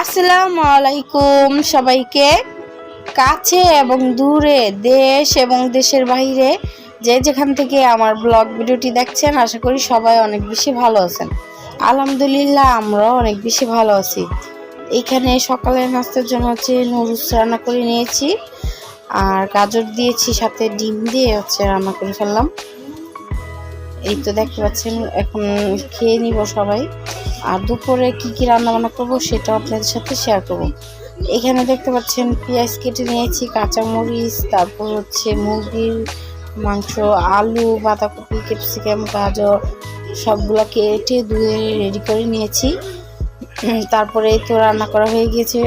আসসালামু আলাইকুম সবাইকে। কাছে এবং দূরে দেশ এবং দেশের বাইরে যে যেখান থেকে আমার ব্লগ ভিডিওটি দেখছেন, আশা করি সবাই অনেক বেশি ভালো আছেন। আলহামদুলিল্লাহ, আমরাও অনেক বেশি ভালো আছি। এখানে সকালের নাস্তার জন্য হচ্ছে নুডলস রান্না করে নিয়েছি। আর গাজর দিয়েছি, সাথে ডিম দিয়ে হচ্ছে রান্না করে ফেললাম। এই তো দেখতে পাচ্ছেন, এখন খেয়ে নিব সবাই। আর দুপুরে কি কি রান্না বান্না করব সেটা আপনাদের সাথে শেয়ার করব। এখানে দেখতে পাচ্ছেন পেঁয়াজ কেটে নিয়েছি, কাঁচামরিচ, তারপর হচ্ছে মুরগির মাংস, আলু, বাঁধাকপি, ক্যাপসিকাম, গাজর সবগুলো কেটে ধুয়ে রেডি করে নিয়েছি। তারপরে তো রান্না করা হয়ে গিয়েছে।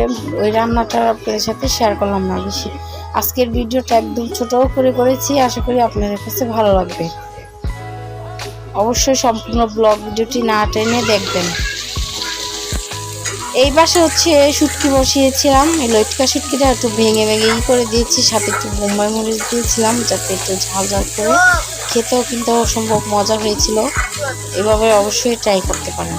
ওই রান্নাটা আপনাদের সাথে শেয়ার করলাম না বেশি। আজকের ভিডিওটা একদম ছোট করে করেছি, আশা করি আপনাদের কাছে ভালো লাগবে। অবশ্যই সম্পূর্ণ ব্লগ ভিডিওটি না টেনে দেখবেন। এই পাশে হচ্ছে শুটকি বসিয়েছিলাম, এই লটকা শুটকিটা একটু ভেঙে ভেঙে ই করে দিয়েছি, সাথে একটু বোম্বাই মরিচ দিয়েছিলাম, যাতে একটু ঝাল ঝাল করে খেতেও কিন্তু অসম্ভব মজা হয়েছিল। এভাবে অবশ্যই ট্রাই করতে পারেন।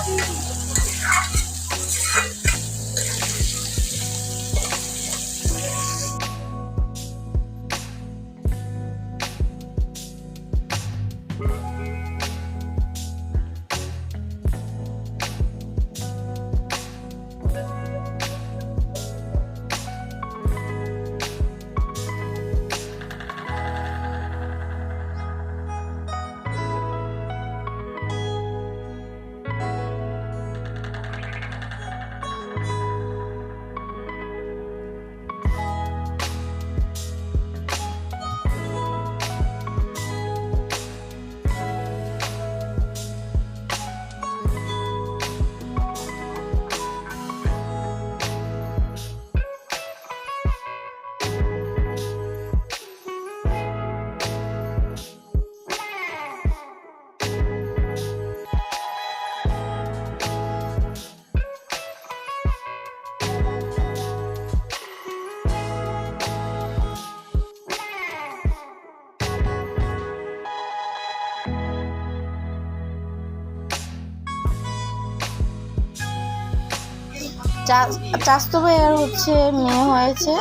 চাস্তো ভাইয়ার হচ্ছে মেয়ে হয়েছে।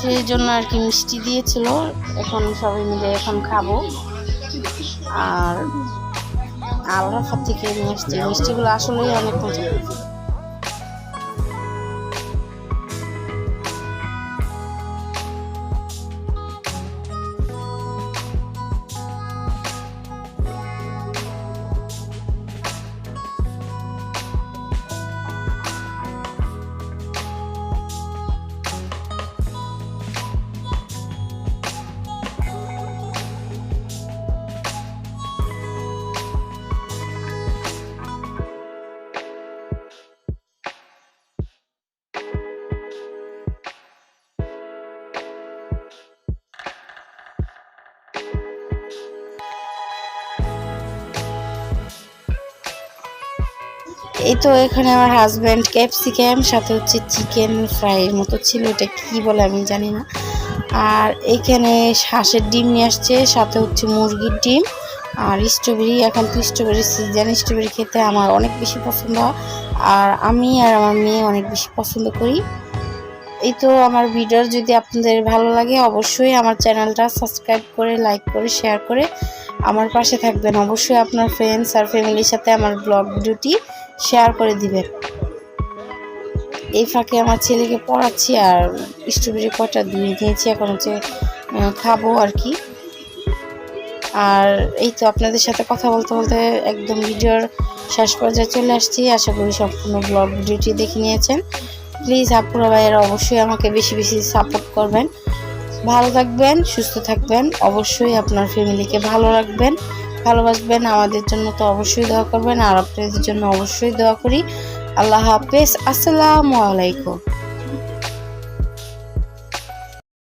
সেই জন্য আর কি মিষ্টি দিয়েছিল। এখন সবাই মিলে এখন খাব। আর আল্লাহার থেকে মিষ্টি। মিষ্টিগুলো আসলেই অনেক মজা। এই তো এখানে আমার হাজব্যান্ড ক্যাপসিকাম সাথে হচ্ছে চিকেন ফ্রাইয়ের মতো ছিল। এটা কী বলে আমি জানি না। আর এখানে হাঁসের ডিম নিয়ে আসছে, সাথে হচ্ছে মুরগির ডিম। আর স্ট্রবেরি এখন তো স্ট্রবেরি সিজন স্ট্রবেরি খেতে আমার অনেক বেশি পছন্দ। আর আমি আর আমার মেয়ে অনেক বেশি পছন্দ করি। এই তো আমার ভিডিও যদি আপনাদের ভালো লাগে, অবশ্যই আমার চ্যানেলটা সাবস্ক্রাইব করে লাইক করে শেয়ার করে আমার পাশে থাকবেন। অবশ্যই আপনার ফ্রেন্ডস আর ফ্যামিলির সাথে আমার ব্লগ ভিডিওটি শেয়ার করে দিবেন এই ফাঁকে আমার ছেলেকে পড়াচ্ছি আর স্ট্রবেরি কটা দিয়ে দিয়েছি এখন হচ্ছে খাব আর কি। আর এই তো আপনাদের সাথে কথা বলতে বলতে একদম ভিডিওর শেষ পর্যায়ে চলে আসছি। আশা করি সম্পূর্ণ ব্লগ ভিডিওটি দেখে নিয়েছেন। প্লিজ আপুরা ভাইয়েরা অবশ্যই আমাকে বেশি বেশি সাপোর্ট করবেন। ভালো থাকবেন, সুস্থ থাকবেন। অবশ্যই আপনার ফ্যামিলিকে ভালো রাখবেন। ভালোবাসবেন, আমাদের জন্য তো অবশ্যই দোয়া করবেন, আর আপনাদের জন্য অবশ্যই দোয়া করি। আল্লাহ হাফেজ, আসসালামু আলাইকুম।